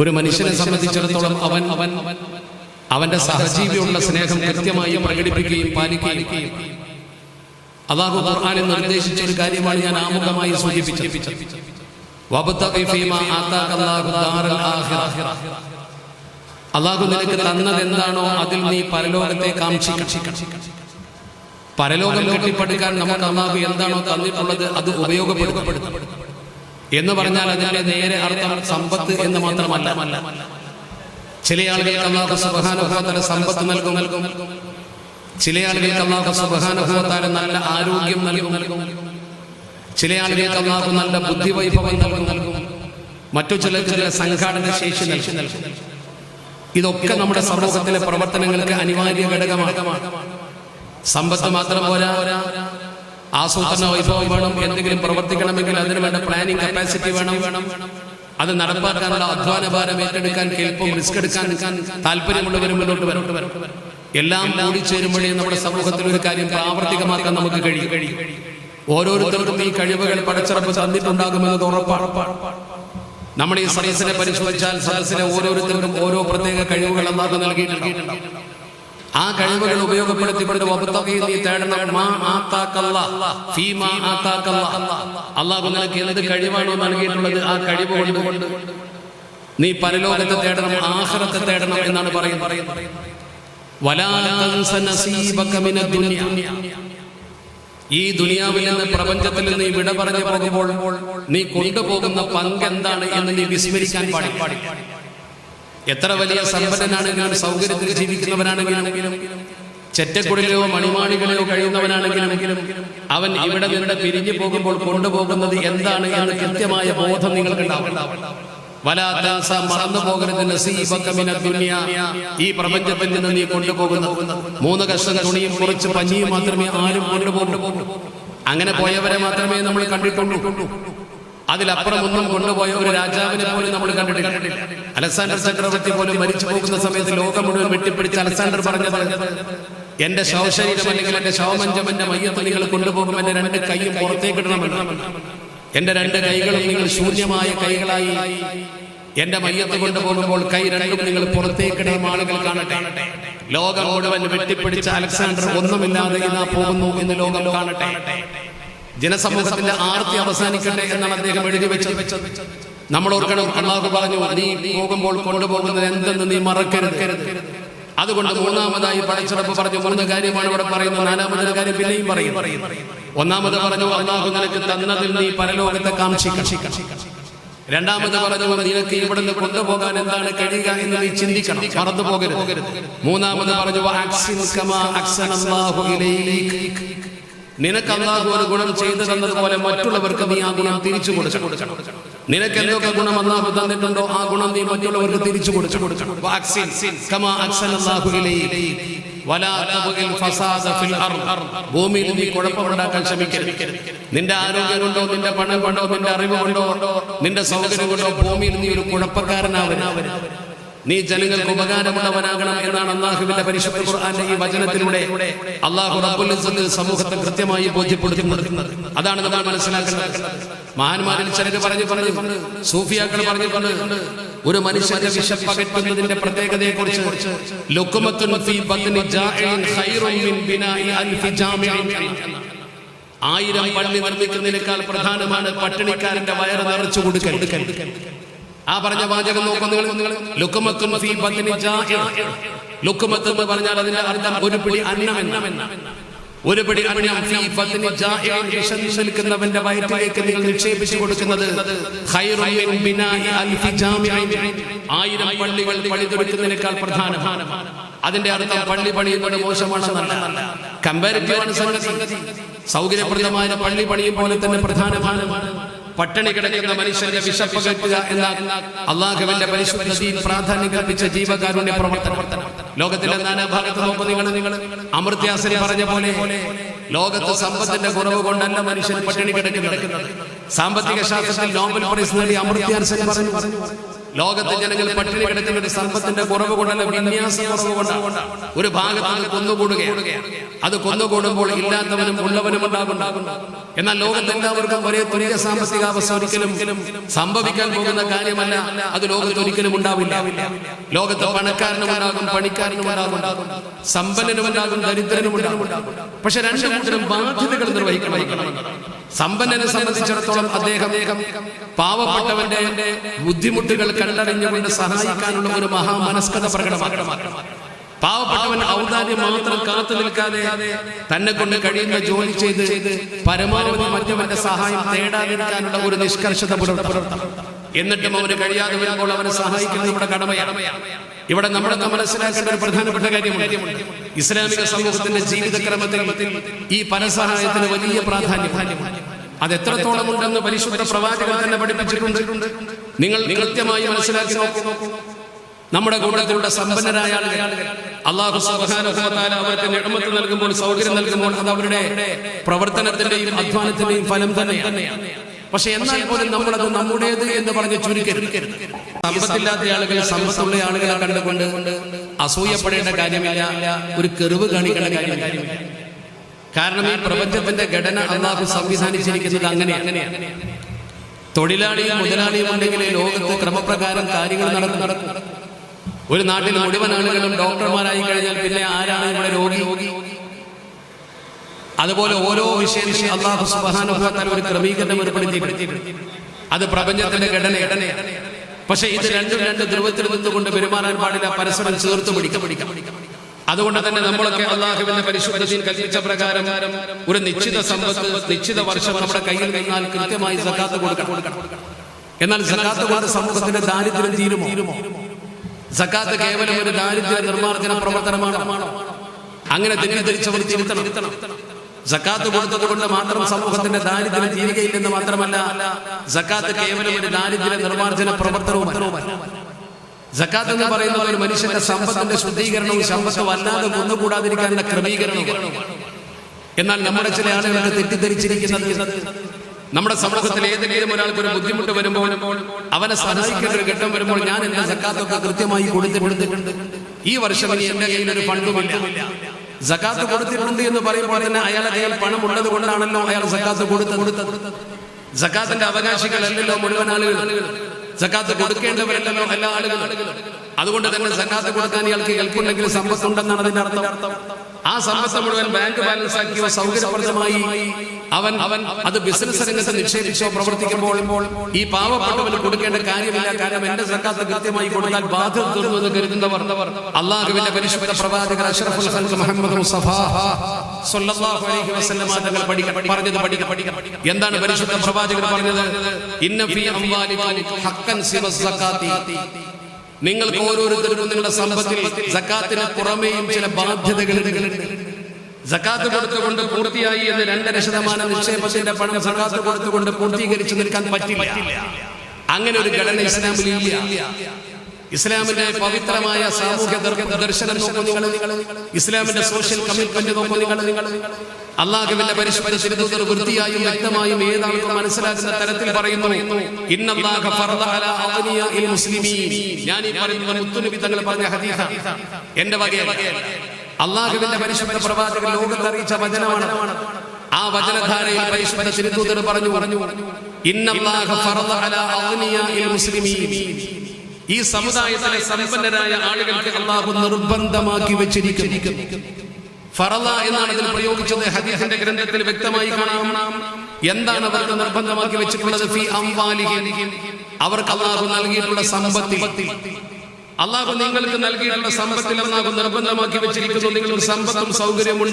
ഒരു മനുഷ്യനെ സംബന്ധിച്ചിടത്തോളം അവൻ അവൻ അവന്റെ സഹജീവിയുള്ള സ്നേഹം കൃത്യമായി പ്രകടിപ്പിക്കുകയും പാലിക്കുകയും അതാഹു ഖുർആനിൽ നിർദ്ദേശിച്ച ഒരു കാര്യമാണ് ഞാൻ ആമുഖമായി സൂചിപ്പിച്ചത്. അള്ളാഹു നിനക്ക് തന്നത് എന്താണോ അതിൽ നീ പരലോകത്തെ കാക്ഷിക്കണം. പരലോകം കെട്ടിപ്പടുക്കാൻ നമുക്ക് അള്ളാഹു എന്താണോ തന്നിട്ടുള്ളത് അത് ഉപയോഗപ്പെടുത്തപ്പെടുത്തും എന്ന് പറഞ്ഞാൽ അതിന്റെ നേരെ അർത്ഥം സമ്പത്ത് എന്ന് മാത്രമല്ല. ചില ആളുകൾക്ക് അള്ളാഹു സുബാനുഭവത്തല സമ്പത്ത് നൽകും. നൽകും ചില ആളുകൾക്ക് അള്ളാഹു സുബാനുഭവത്താല നല്ല ആരോഗ്യം നൽകും. നൽകും ചില ആളുകൾക്ക് അള്ളാഹു നല്ല ബുദ്ധിവൈഭവം നൽകും നൽകും. മറ്റു ചില ചില സംഘാടന ശേഷി നൽകും. ഇതൊക്കെ നമ്മുടെ സമൂഹത്തിലെ പ്രവർത്തനങ്ങൾക്ക് അനിവാര്യ ഘടകമാണ്. സമ്പത്ത് മാത്രം പോരാ. ആസൂത്രണ വൈഭവം വേണം എന്തെങ്കിലും പ്രവർത്തിക്കണമെങ്കിൽ അതിന് വേണ്ട പ്ലാനിങ് കപ്പാസിറ്റി വേണം. അത് നടപ്പാക്കാനുള്ള അധ്വാന ഭാരം ഏറ്റെടുക്കാൻ കേൾപ്പും റിസ്ക് എടുക്കാൻ താല്പര്യമുള്ളവരും മുന്നോട്ട് വരും എല്ലാം കൂടിച്ചേരുമ്പോഴേ നമ്മുടെ സമൂഹത്തിൽ ഒരു കാര്യം പ്രാവർത്തികമാക്കാൻ നമുക്ക് കഴിയും. ഓരോരുത്തർക്കും ഈ കഴിവുകൾ പടച്ചിറപ്പ് തന്നിട്ടുണ്ടാകുമെന്നത് ഉറപ്പാണ്. നമ്മൾ ഈ സദസ്സിനെ പരിശോധിച്ചാൽ സദസ്സിനെ ഓരോരുത്തർക്കും ഓരോ പ്രത്യേക കഴിവുകൾ അള്ളാഹ് നൽകിയിട്ടുണ്ട് ആ കഴിവുകൾ ഉപയോഗപ്പെടുത്തിക്കൊണ്ട് തേടണം. മാ ഫീമാ നിനക്ക് എന്ത് കഴിവാണോ നൽകിയിട്ടുള്ളത് ആ കഴിവ് നീ പരലോകത്തെ തേടണം ആഖിറത്തെ തേടണം എന്നാണ് പറയുന്നത്. ഈ ദുനിയാവിൽ നിന്ന് പ്രപഞ്ചത്തിൽ നീ വിട പറഞ്ഞു പോകുമ്പോൾ നീ കൊണ്ടുപോകുന്ന പങ്ക് എന്താണ് എന്ന് നീ വിസ്മരിക്കാൻ പാടില്ല. എത്ര വലിയ സമ്പന്നനാണെങ്കിലും സൗകര്യത്തിൽ ജീവിക്കുന്നവനാണെങ്കിലും ചെറ്റക്കുടലിലോ മണിമാണികളിലോ കഴിയുന്നവനാണെങ്കിലും അവൻ ഇവിടെ നിന്ന് പിരിഞ്ഞു പോകുമ്പോൾ കൊണ്ടുപോകുന്നത് എന്താണ് എന്ന് കൃത്യമായ ബോധം നിങ്ങൾക്ക് വലാദാസ മറന്നു പോകരുത്. ഈ പ്രപഞ്ചത്തിൽ നിന്ന് നീ കൊണ്ടുപോകുന്ന മൂന്ന് കഷ്ണം തുണിയും കുറച്ച് പഞ്ഞിയും മാത്രമേ ആരും കൊണ്ടുപോകൂ. അങ്ങനെ പോയവരെ മാത്രമേ നമ്മൾ കണ്ടിട്ടുള്ളൂ. അതിലപ്പുറം ഒന്നും കൊണ്ടുപോയ ഒരു രാജാവിനെ പോലും നമ്മൾ കണ്ടിട്ടില്ല. അലക്സാണ്ടർ ചക്രവർത്തി പോലും മരിച്ചു പോകുന്ന സമയത്ത് ലോകം മുഴുവൻ വെട്ടിപ്പിടിച്ച് അലക്സാണ്ടർ പറഞ്ഞത് എന്റെ ശവശരീരം അല്ലെങ്കിൽ എന്റെ ശവമഞ്ചം എന്റെ മയ്യത്ത് കൊണ്ടുപോകും എന്റെ രണ്ട് കൈയും പുറത്തേക്ക് ഇടണമെന്ന്. എന്റെ രണ്ട് കൈകളും നിങ്ങൾ ശൂന്യമായ കൈകളായി. എന്റെ മയ്യത്ത് കൊണ്ടുപോകുമ്പോൾ കൈ രണ്ടും നിങ്ങൾ പുറത്തേക്കിടയും ആളുകൾ കാണട്ടെ. ലോകം മുഴുവൻ വെട്ടിപ്പിടിച്ച അലക്സാണ്ടർ ഒന്നുമില്ലാതെ ഇതാ പോകുന്നു എന്ന് ലോകം കാണട്ടെ. ജനസമൂഹത്തിന്റെ ആർത്തി അവസാനിക്കട്ടെ എന്നാണ് അദ്ദേഹം എഴുതി വെച്ചത്. നമ്മൾ ഓർക്കണം അള്ളാഹു പറഞ്ഞു നീ പോകുമ്പോൾ കൊണ്ടുപോകുന്നത് എന്തെന്ന് നീ മറക്കരുത്. അതുകൊണ്ട് മൂന്നാമതായി പടച്ചിറപ്പ് പറഞ്ഞു മൂന്ന് കാര്യമാണ് ഇവിടെ പറയുന്നത്. നാലാമതൊരു കാര്യം പിന്നെയും പറയും ഒന്നാമത് പറഞ്ഞു അള്ളാഹു നിനക്ക് തന്നതിൽ നീ പരലോകത്തെ കാംക്ഷിക്ക രണ്ടാമത് പറഞ്ഞു നിനക്ക് ഇവിടുന്ന് കൊണ്ടുപോകാൻ എന്താണ് കഴിയുക എന്ന് നീ ചിന്തിക്കണം. മറന്നു പോകരുത്. മൂന്നാമത് പറഞ്ഞു നിനക്ക് അള്ളാഹു ഒരു ഗുണം ചെയ്തു തന്നതുപോലെ മറ്റുള്ളവർക്ക് നീ ആ ഗുണം തിരിച്ചു കൊടുക്കണം. നിനക്ക് എന്തൊക്കെ ഗുണം അള്ളാഹു തന്നിട്ടുണ്ടോ? ആ ഗുണം നീ മറ്റുള്ളവർക്ക് തിരിച്ചു കൊടുക്കണം. വാക്സിൻ. കമാ. ഭൂമിയിൽ നീ കുഴപ്പമുണ്ടാക്കാൻ ശ്രമിക്കരുത്. നിന്റെ ആരോഗ്യം കൊണ്ടോ നിന്റെ പണം കൊണ്ടോ നിന്റെ അറിവ് കൊണ്ടോ നിന്റെ സൗകര്യം കൊണ്ടോ ഭൂമിയിൽ നീ ഒരു കുഴപ്പക്കാരനാവരുത്. നീ ജനങ്ങൾക്ക് ഉപകാരമുള്ളവനാകണം എന്നാണ് അള്ളാഹുവിന്റെ പരിശുദ്ധ ഖുർആന്റെ ഈ വചനത്തിലൂടെ അള്ളാഹു റബ്ബുൽ സമൂഹത്തെ കൃത്യമായി ബോധ്യപ്പെടുത്തുന്നത്. അതാണ് നമ്മൾ മനസ്സിലാക്കേണ്ടത്. മഹാന്മാരിൽ ചിലർ പറഞ്ഞു പറഞ്ഞു സൂഫിയാക്കൾ പറഞ്ഞു പറഞ്ഞു ഒരു മനുഷ്യന്റെ വിശപ്പകറ്റുന്നതിന്റെ പ്രത്യേകതയെ കുറിച്ച് ആയിരം പള്ളി നിർമ്മിക്കുന്നതിനേക്കാൾ പ്രധാനമാണ് പട്ടിണിക്കാരന്റെ വയറ് നിറച്ചു കൊടുക്കൽ. ആ പറഞ്ഞ വാചകം നോക്കുന്നു നിങ്ങൾ ലുക്കുമത്തും ലുക്കുമത്ത് എന്ന് പറഞ്ഞാൽ അതിന്റെ അർത്ഥം ഒരു പിടി അന്നം ഒരു പിടി അന്നം വിശന്ന് നിൽക്കുന്നവന്റെ വയറ്റിലേക്ക് നിങ്ങൾ നിക്ഷേപിച്ചു കൊടുക്കുന്നത് ആയിരം പള്ളികൾ പണിതെടുക്കുന്നതിനേക്കാൾ പ്രധാനം അതിന്റെ അർത്ഥം പള്ളി പണിയുന്നത് മോശമാണെന്നല്ല. സംഗതി. സൗകര്യപ്രദമായ പള്ളി പണിയും പോലെ തന്നെ പ്രധാനമാണ്. പട്ടിണി കിടക്കുന്ന മനുഷ്യന്റെ വിശപ്പ് കെട്ടുക എന്ന അള്ളാഹുവിന്റെ പരിശുദ്ധതയിൽ പ്രാധാന്യം കൽപ്പിച്ച ജീവകാരുണ്യ പ്രവർത്തനം. ലോകത്തിന്റെ നാനാഭാഗത്ത് നോക്കുന്ന നിങ്ങൾ നിങ്ങൾ അമൃത്യാസനി പറഞ്ഞ പോലെ ലോകത്ത് സമ്പത്തിന്റെ കുറവ് കൊണ്ടല്ല മനുഷ്യൻ പട്ടിണി കിടക്കുന്നത്. സാമ്പത്തിക ശാസ്ത്രത്തിൽ നോബൽ പ്രൈസ് നേടി അമൃത്യാസനി പറഞ്ഞു. ലോകത്തെ ജനങ്ങൾ പട്ടിണി കിടക്കുന്ന ഒരു സമ്പത്തിന്റെ കുറവ് കൊണ്ടല്ല വിന്യാസ കുറവ് കൊണ്ടാണ്. ഒരു ഭാഗത്ത് അത് കൊന്നുകൂടുകയാണ്. അത് കൊന്നുകൂടുമ്പോൾ ഇല്ലാത്തവനും ഉള്ളവനും ഉണ്ടാകും എന്നാൽ ലോകത്തെ എല്ലാവർക്കും ഒരേ തുല്യ സാമ്പത്തിക അവസ്ഥ ഒരിക്കലും സംഭവിക്കാൻ പോകുന്ന കാര്യമല്ല. അത് ലോകത്ത് ഒരിക്കലും ഉണ്ടാവില്ല. ലോകത്ത് പണക്കാരനും ഉണ്ടാകും പണിക്കാരനും ഉണ്ടാകും സമ്പന്നനും ഉണ്ടാകും ദരിദ്രനും ഉണ്ടാകും. പക്ഷെ രണ്ടു കൂട്ടരും ബാധ്യതകൾ നിർവഹിക്കണം. സമ്പന്നനെ സംബന്ധിച്ചിടത്തോളം അദ്ദേഹം പാവപ്പെട്ടവന്റെ ബുദ്ധിമുട്ടുകൾ കണ്ടറിഞ്ഞുകൊണ്ട് സഹായിക്കാനുള്ള ഒരു മഹാമനസ്കത പ്രകടമാക്കണം പാവപ്പെട്ടവൻ ഔദാര്യം മാത്രം കാത്തു നിൽക്കാതെ തന്നെ കൊണ്ട് കഴിയുന്ന ജോലി ചെയ്ത് പരമാവധി മറ്റവന്റെ സഹായം തേടാതിരിക്കാനുള്ള ഒരു നിഷ്കർഷത പുലർത്തണം. എന്നിട്ടും അവന് കഴിയാതെ വരുമ്പോൾ അവനെ സഹായിക്കുന്നത് നമ്മുടെ കടമയാണ്. ഇവിടെ നമ്മുടെ മനസ്സിലാക്കേണ്ട ഒരു പ്രധാനപ്പെട്ട കാര്യമുണ്ട്. ഇസ്ലാമിക സമൂഹത്തിന്റെ ജീവിതക്രമത്തിൽ ഈ പരസഹായത്തിന് വലിയ പ്രാധാന്യം. അത് എത്രത്തോളം ഉണ്ടെന്ന് പരിശുദ്ധ പ്രവാചകൻ തന്നെ പഠിപ്പിച്ചിട്ടുണ്ട്. നിങ്ങൾ കൃത്യമായി മനസ്സിലാക്കി നോക്കൂ. നമ്മുടെ കൂട്ടത്തിലുള്ള സമ്പന്നരായ ആളുകൾ അള്ളാഹു നൽകുമ്പോൾ സൗകര്യം നൽകുമ്പോൾ അത് അവരുടെ പ്രവർത്തനത്തിന്റെയും അധ്വാനത്തിന്റെയും ഫലം തന്നെയാണ്. പക്ഷെ എന്നാൽ പോലും നമ്മളത് നമ്മുടേത് എന്ന് പറഞ്ഞ് ചുരുക്കരുത്. സമ്പത്തില്ലാത്ത ആളുകൾ സമ്പത്തുള്ള ആളുകളെ കണ്ടുകൊണ്ട് അസൂയപ്പെടേണ്ട കാര്യമില്ല ഒരു കെറിവ് കാണിക്കേണ്ട കാര്യമില്ല. കാരണം ഈ പ്രപഞ്ചത്തിന്റെ ഘടന അള്ളാഹു സംവിധാനിച്ചിരിക്കുന്നത് അങ്ങനെ അങ്ങനെയാണ്. തൊഴിലാളിയും മുതലാളിയും ഉണ്ടെങ്കിൽ ലോകത്ത് ക്രമപ്രകാരം കാര്യങ്ങൾ നടക്കും. നടക്കും. ഒരു നാട്ടിൽ മുഴുവൻ ആളുകളും ഡോക്ടർമാരായി കഴിഞ്ഞാൽ പിന്നെ ആരാണ് ഇവിടെ രോഗി? അതുപോലെ ഓരോ വിഷയത്തിലും അള്ളാഹു സുബാനുഭവത്താൽ ഒരു ക്രമീകരണം ഏർപ്പെടുത്തിയിട്ടുണ്ട്. അത് പ്രപഞ്ചത്തിന്റെ ഘടന പക്ഷെ ഇത് രണ്ടും രണ്ട് ധ്രുവത്തിൽ നിന്നുകൊണ്ട് പെരുമാറാൻ പാടില്ല പരസ്പരം ചേർത്ത് പിടിക്ക. പിടിക്കാം അതുകൊണ്ട് തന്നെ നമ്മളൊക്കെ അള്ളാഹുവിന്റെ പരിശുദ്ധതയിൽ കൽപ്പിച്ച പ്രകാരം ഒരു നിശ്ചിത സമ്പത്ത് നിശ്ചിത വർഷം നമ്മുടെ കയ്യിൽ നിന്നാൽ കൃത്യമായി സക്കാത്ത് കൊടുക്കണം. എന്നാൽ സക്കാത്ത് കൊണ്ട് സമൂഹത്തിന്റെ ദാരിദ്ര്യം തീരുമോ? സക്കാത്ത് കേവലം ഒരു ദാരിദ്ര്യ നിർമ്മാർജന പ്രവർത്തനമാണ്? അങ്ങനെ തെറ്റിദ്ധരിച്ചവർ തിരുത്തണം. സക്കാത്ത് കൊടുത്തത് കൊണ്ട് മാത്രം സമൂഹത്തിന്റെ ദാരിദ്ര്യം തീരുകയില്ലെന്ന് മാത്രമല്ല സക്കാത്ത് കേവലം ഒരു ദാരിദ്ര്യ നിർമ്മാർജന പ്രവർത്തനവുമല്ല. സക്കാത്ത് എന്ന് പറയുന്നത് ഒരു മനുഷ്യന്റെ സമ്പത്തിന്റെ ശുദ്ധീകരണവും സമ്പത്ത് വല്ലാതെ കൊന്നുകൂടാതിരിക്കാനുള്ള ക്രമീകരണവും എന്നാൽ നമ്മുടെ ചില ആളുകളൊക്കെ തെറ്റിദ്ധരിച്ചിരിക്കുന്നത് നമ്മുടെ സമൂഹത്തിൽ ഏതെങ്കിലും ഒരാൾക്ക് ഒരു ബുദ്ധിമുട്ട് വരുമ്പോൾ അവനെ സഹായിക്കേണ്ട ഒരു ഘട്ടം വരുമ്പോൾ ഞാൻ എന്റെ സക്കാത്തൊക്കെ കൃത്യമായി കൊടുത്ത് കൊടുത്തിട്ടുണ്ട്. ഈ വർഷം എന്റെ കയ്യിൽ ഒരു ഫണ്ടുമില്ല. സക്കാത്ത് കൊടുത്തിട്ടുണ്ട് എന്ന് പറയുമ്പോൾ തന്നെ അയാളെ കയ്യിൽ പണം ഉള്ളത് കൊണ്ടാണല്ലോ അയാൾ സക്കാത്ത് കൊടുത്തത് കൊടുത്തത്. സക്കാത്തിന്റെ അവകാശികളല്ലല്ലോ മുഴുവൻ ആളുകൾ സക്കാത്ത് കൊടുക്കേണ്ടവരല്ലോ എല്ലാ ആളുകളും. അതുകൊണ്ട് തന്നെ സക്കാത്ത് കൊടുക്കാൻ ഇയാൾക്ക് കേൾക്കുണ്ടെങ്കിൽ സമ്പത്തുണ്ടെന്നാണ് അതിന്റെ അർത്ഥം. ആ സമ്പത്ത് മുഴുവൻ ബാങ്ക് ബാലൻസ് ആക്കിയോ സൗകര്യപ്രദമായി അവൻ അവൻ അത് ബിസിനസ് രംഗത്ത് നിക്ഷേപിച്ചോ പ്രവർത്തിക്കുമ്പോൾ ഈ പാവപ്പെട്ടവന് കൊടുക്കേണ്ട കാര്യമില്ല. കാരണം എന്റെ സക്കാത്ത് കൃത്യമായി കൊടുത്താൽ ബാധ്യത തീർന്നു എന്ന് കരുതുന്നവർ അള്ളാഹുവിന്റെ പരിശുദ്ധ പ്രവാചകർ അഷ്റഫുൽ മുഹമ്മദ് മുസ്തഫ സല്ലല്ലാഹു അലൈഹി വസല്ലം തങ്ങൾ പഠിക്കണം പറഞ്ഞത് പഠിക്കണം പഠിക്കണം എന്താണ് പരിശുദ്ധ പ്രവാചകർ പറഞ്ഞത്? ഇന്ന ഫീ അംവാലിക്കും ഹഖ്കൻ സിവ നിങ്ങൾക്ക് ഓരോരുത്തർക്കും നിങ്ങളുടെ സമ്പത്തിൽ സക്കാത്തിന് പുറമേയും ചില ബാധ്യതകളുണ്ട്. സക്കാത്ത് കൊടുത്തുകൊണ്ട് പൂർത്തിയായി എന്ന് രണ്ടര ശതമാനം നിക്ഷേപത്തിന്റെ പണം സക്കാത്ത് കൊടുത്തുകൊണ്ട് പൂർത്തീകരിച്ചു നിൽക്കാൻ പറ്റില്ല. അങ്ങനെ ഒരു ഘടന ഇസ്ലാമിൽ ഇല്ല ഇസ്ലാമിന്റെ പവിത്രമായ സാമൂഹ്യ ദർ- ദർശനം നിങ്ങൾ. ഇസ്ലാമിന്റെ സോഷ്യൽ കമ്മിറ്റ്മെന്റ് നോക്കൂ നിങ്ങൾ. അള്ളാഹുവിന്റെ പരിശുദ്ധ തിരുത്തൂതർ വൃത്തിയായും വ്യക്തമായും ഏതാണ് മനസ്സിലാക്കുന്ന തരത്തിൽ പറയുന്നു. ഞാൻ ഈ പറയുന്ന മുത്തുനബി തങ്ങൾ പറഞ്ഞ ഹദീഹ എന്റെ വകയ അള്ളാഹുവിന്റെ പരിശുദ്ധ പ്രവാചകൻ ലോകത്ത് അറിയിച്ച വചനമാണ്. ആ വചനധാരയിൽ പരിശുദ്ധ തിരുത്തൂതർ പറഞ്ഞു. പറഞ്ഞു ഇന്നല്ലാഹ ഫറദ അലാ മുസ്ലിമീൻ. ഈ സമുദായത്തിലെ സമ്പന്നരായ ആളുകൾക്ക് അള്ളാഹു നിർബന്ധമാക്കി വെച്ചിരിക്കുന്നു. ഫറല എന്നാണ് ഇതിൽ പ്രയോഗിച്ചത്. ഹദീസിന്റെ ഗ്രന്ഥത്തിൽ വ്യക്തമായി കാണാം. എന്താണ് അവർക്ക് നിർബന്ധമാക്കി വെച്ചിട്ടുള്ളത്? ഫി അവർക്ക് അള്ളാഹു നൽകിയിട്ടുള്ള സമ്പത്തി അള്ളാഹു നിങ്ങൾക്ക് നൽകിയിട്ടുള്ള സമ്പത്തിൽ അള്ളാഹു നിർബന്ധമാക്കി വെച്ചിരിക്കുന്നു. നിങ്ങൾക്ക് സമ്പത്തും സൗകര്യവും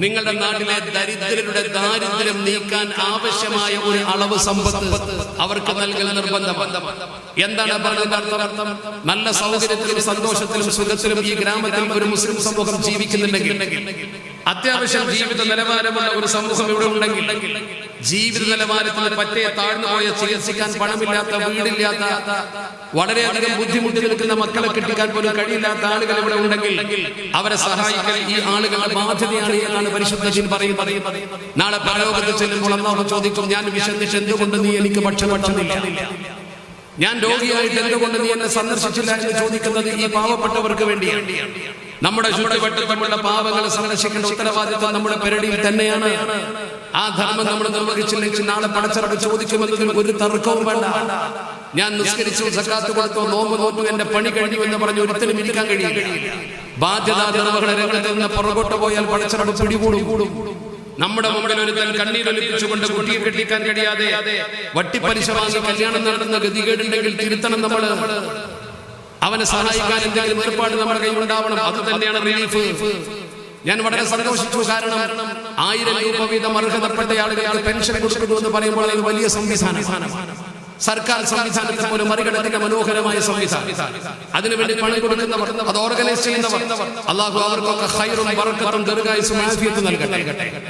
നിങ്ങളുടെ നാട്ടിലെ ദരിദ്രരുടെ ദാരിദ്ര്യം നീക്കാൻ ആവശ്യമായ ഒരു അളവ് സമ്പത്ത് അവർക്ക് നൽകൽ നിർബന്ധം എന്താണ് പറഞ്ഞതിന്റെ അർത്ഥം? നല്ല സൗകര്യത്തിലും സന്തോഷത്തിലും സുഖത്തിലും ഈ ഗ്രാമത്തിൽ ഒരു മുസ്ലിം സമൂഹം ജീവിക്കുന്നുണ്ടെങ്കിൽ അത്യാവശ്യം ജീവിത നിലവാരമുള്ള ഒരു സമൂഹം ഇവിടെ ഉണ്ടെങ്കിൽ ജീവിത നിലവാരത്തിൽ പറ്റേ താഴ്ന്നു പോയ ചികിത്സിക്കാൻ പണമില്ലാത്ത വീടില്ലാത്ത വളരെയധികം ബുദ്ധിമുട്ടി നിൽക്കുന്ന മക്കളെ കെട്ടിക്കാൻ പോലും കഴിയില്ലാത്ത ആളുകൾ ഇവിടെ ഉണ്ടെങ്കിൽ അവരെ സഹായിക്കാൻ ഈ ആളുകളുടെ ബാധ്യതയാണ് എന്നാണ് പരിശുദ്ധ പറയുന്നത്. നാളെ പരലോകത്ത് ചെല്ലുമ്പോൾ അള്ളാഹു ചോദിക്കും ഞാൻ വിശന്നിട്ട് എന്തുകൊണ്ട് നീ എനിക്ക് ഭക്ഷണം പക്ഷമില്ല ഞാൻ രോഗിയായിട്ട് എന്തുകൊണ്ട് നീ എന്നെ സന്ദർശിച്ചില്ല എന്ന് ചോദിക്കുന്നത് ഈ പാവപ്പെട്ടവർക്ക് വേണ്ടിയാണ്. നമ്മുടെ ചുറ്റുവട്ടത്തുമുള്ള പാവങ്ങളെ സംരക്ഷിക്കേണ്ട ഉത്തരവാദിത്വം നമ്മുടെ പെരടിയിൽ തന്നെയാണ്. ആ ധർമ്മം നമ്മൾ നിർവഹിച്ചില്ലെങ്കിൽ നാളെ പടച്ചിറപ്പ് ചോദിക്കുമെങ്കിലും ഒരു തർക്കവും വേണ്ട. ഞാൻ നിസ്കരിച്ചു സക്കാത്ത് കൊടുത്തു നോമ്പ് നോറ്റു എന്റെ പണി കഴിഞ്ഞു എന്ന് പറഞ്ഞു ഒരിക്കലും ഇരിക്കാൻ കഴിയില്ല. ബാധ്യത നിർവഹണ രംഗത്ത് നിന്ന് പുറകോട്ട് പോയാൽ പടച്ചിറപ്പ് പിടികൂടും. നമ്മുടെ മുമ്പിൽ ഒരു കണ്ണീരൊലിപ്പിച്ചുകൊണ്ട് കുട്ടിയെ കെട്ടിക്കാൻ കഴിയാതെ വട്ടിപ്പലിശ വാങ്ങി കല്യാണം നടത്തുന്ന ഗതികേടുണ്ടെങ്കിൽ തിരുത്തണം നമ്മൾ അവനെ സഹായിക്കാൻ എന്തെങ്കിലും ഏർപ്പാട് നമ്മുടെ കയ്യിൽ ഉണ്ടാവണം അത് തന്നെയാണ് റിലീഫ് ഞാൻ വളരെ സന്തോഷിച്ചു. കാരണം ആയിരം രൂപ വീതം അർഹതപ്പെട്ട ആളുകൾക്ക് പെൻഷൻ കൊടുക്കുന്നു എന്ന് പറയുമ്പോൾ അത് വലിയ സംവിധാനം. സർക്കാർ സംവിധാനത്തെ പോലും മറികടക്കുന്ന മനോഹരമായ സംവിധാനം. അതിനുവേണ്ടി പണം കൊടുക്കുന്നവർ അത് ഓർഗനൈസ് ചെയ്യുന്നവർ. അള്ളാഹു അവർക്കൊക്കെ ഹൈറും ബറക്കത്തും ദീർഘായുസും നൽകട്ടെ.